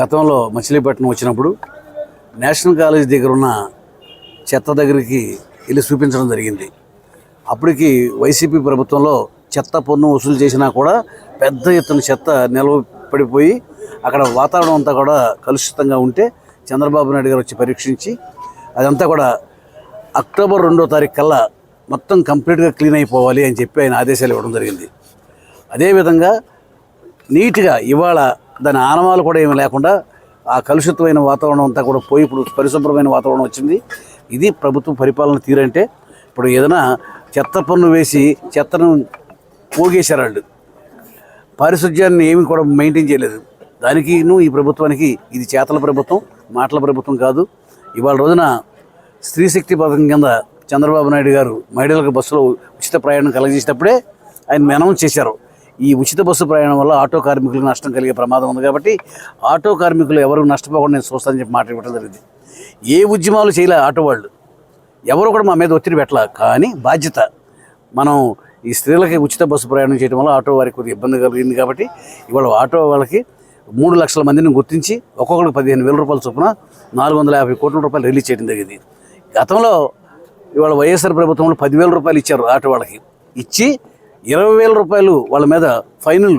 గతంలో మచిలీపట్నం వచ్చినప్పుడు national college దగ్గర ఉన్న చెత్త దగ్గరికి వెళ్ళి చూపించడం జరిగింది. అప్పటికి వైసీపీ ప్రభుత్వంలో చెత్త పన్ను వసూలు చేసినా కూడా పెద్ద ఎత్తున చెత్త నిల్వ పడిపోయి అక్కడ వాతావరణం అంతా కూడా కలుషితంగా ఉంటే చంద్రబాబు నాయుడు గారు వచ్చి పరీక్షించి అదంతా కూడా అక్టోబర్ రెండో తారీఖు కల్లా మొత్తం కంప్లీట్గా క్లీన్ అయిపోవాలి అని చెప్పి ఆయన ఆదేశాలు ఇవ్వడం జరిగింది. అదేవిధంగా నీట్గా ఇవాళ దాని ఆనవాలు కూడా ఏమి లేకుండా ఆ కలుషితమైన వాతావరణం అంతా కూడా పోయి ఇప్పుడు పరిశుభ్రమైన వాతావరణం వచ్చింది. ఇది ప్రభుత్వ పరిపాలన తీరంటే ఇప్పుడు ఏదైనా చెత్త పన్ను వేసి చెత్తను పోగేశారు వాళ్ళు. పారిశుధ్యాన్ని ఏమి కూడా మెయింటైన్ చేయలేదు. దానికి ఈ ప్రభుత్వానికి ఇది చేతల ప్రభుత్వం మాటల ప్రభుత్వం కాదు. ఇవాళ రోజున స్త్రీశక్తి పథకం కింద చంద్రబాబు నాయుడు గారు మహిళలకు బస్సులో ఉచిత ప్రయాణం కలగజేసేటప్పుడే ఆయన అనౌన్స్ చేశారు. ఈ ఉచిత బస్సు ప్రయాణం వల్ల ఆటో కార్మికులకు నష్టం కలిగే ప్రమాదం ఉంది కాబట్టి ఆటో కార్మికులు ఎవరు నష్టపోకుండా నేను చూస్తానని చెప్పి మాట ఇవ్వడం జరిగింది. ఏ ఉద్యమాలు చేయలే ఆటో వాళ్ళు. ఎవరు కూడా మా మీద ఒత్తిడి పెట్టాల. కానీ బాధ్యత మనం ఈ స్త్రీలకి ఉచిత బస్సు ప్రయాణం చేయడం వల్ల ఆటో వారికి కొద్దిగా ఇబ్బంది కలిగింది కాబట్టి ఇవాళ ఆటో వాళ్ళకి మూడు లక్షల మందిని గుర్తించి ఒక్కొక్కరికి పదిహేను వేల రూపాయల చొప్పున నాలుగు వందల యాభై కోట్ల రూపాయలు రిలీజ్ చేయడం జరిగింది. గతంలో ఇవాళ వైఎస్ఆర్ ప్రభుత్వంలో పదివేల రూపాయలు ఇచ్చారు ఆటో వాళ్ళకి. ఇచ్చి ఇరవై వేల రూపాయలు వాళ్ళ మీద ఫైనల్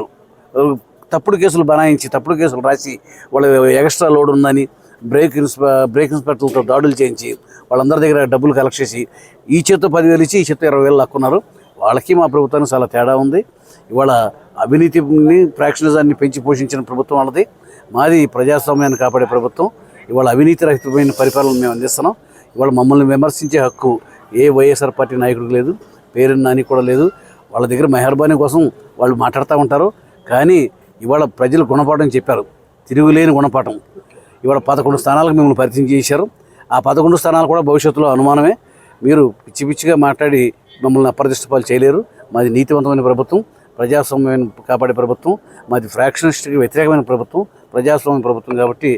తప్పుడు కేసులు బనాయించి తప్పుడు కేసులు రాసి వాళ్ళ ఎక్స్ట్రా లోడ్ ఉందని బ్రేక్ ఇన్స్పె బ్రేక్ ఇన్స్పెక్టర్లతో దాడులు చేయించి వాళ్ళందరి దగ్గర డబ్బులు కలెక్ట్ చేసి ఈ చేత్తో పదివేలు ఇచ్చి ఈ చేత్తో ఇరవై వేలు లాక్కున్నారు. వాళ్ళకి మా ప్రభుత్వానికి చాలా తేడా ఉంది. ఇవాళ అవినీతిని ప్రాక్షణిజాన్ని పెంచి పోషించిన ప్రభుత్వం వాళ్ళది. మాది ప్రజాస్వామ్యాన్ని కాపాడే ప్రభుత్వం. ఇవాళ అవినీతి రహితమైన పరిపాలన మేము అందిస్తున్నాం. ఇవాళ మమ్మల్ని విమర్శించే హక్కు ఏ వైఎస్ఆర్ పార్టీ నాయకుడికి లేదు. పేరు నాని కూడా లేదు. వాళ్ళ దగ్గర మెహర్బానీ కోసం వాళ్ళు మాట్లాడుతూ ఉంటారు. కానీ ఇవాళ ప్రజలు గుణపాఠం చెప్పారు. తిరుగులేని గుణపాఠం. ఇవాళ పదకొండు స్థానాలకు మిమ్మల్ని పరిచయం చేశారు. ఆ పదకొండు స్థానాలు కూడా భవిష్యత్తులో అనుమానమే. మీరు పిచ్చి పిచ్చిగా మాట్లాడి మమ్మల్ని అప్రదిష్టపాలు చేయలేరు. మాది నీతివంతమైన ప్రభుత్వం ప్రజాస్వామ్యం కాపాడే ప్రభుత్వం మాది ఫ్రాక్షనిస్ట్కి వ్యతిరేకమైన ప్రభుత్వం ప్రజాస్వామ్య ప్రభుత్వం కాబట్టి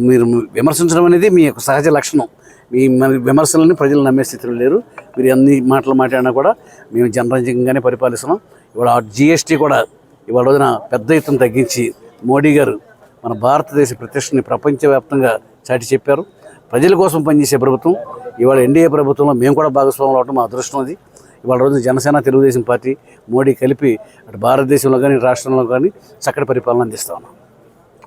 మీరు విమర్శించడం అనేది మీ యొక్క సహజ లక్షణం. మీ మన విమర్శలని ప్రజలు నమ్మే స్థితిలో లేరు. మీరు అన్ని మాటలు మాట్లాడినా కూడా మేము జనరంజకంగానే పరిపాలిస్తున్నాం. ఇవాళ జిఎస్టీ కూడా ఇవాళ రోజున పెద్ద ఎత్తున తగ్గించి మోడీ గారు మన భారతదేశ ప్రతిష్టని ప్రపంచవ్యాప్తంగా చాటి చెప్పారు. ప్రజల కోసం పనిచేసే ప్రభుత్వం ఇవాళ ఎన్డీఏ ప్రభుత్వంలో మేము కూడా భాగస్వాములు అవడం మా అదృష్టం అది. ఇవాళ రోజు జనసేన తెలుగుదేశం పార్టీ మోడీ కలిపి అటు భారతదేశంలో కానీ రాష్ట్రంలో కానీ చక్కటి పరిపాలన అందిస్తా ఉన్నాం.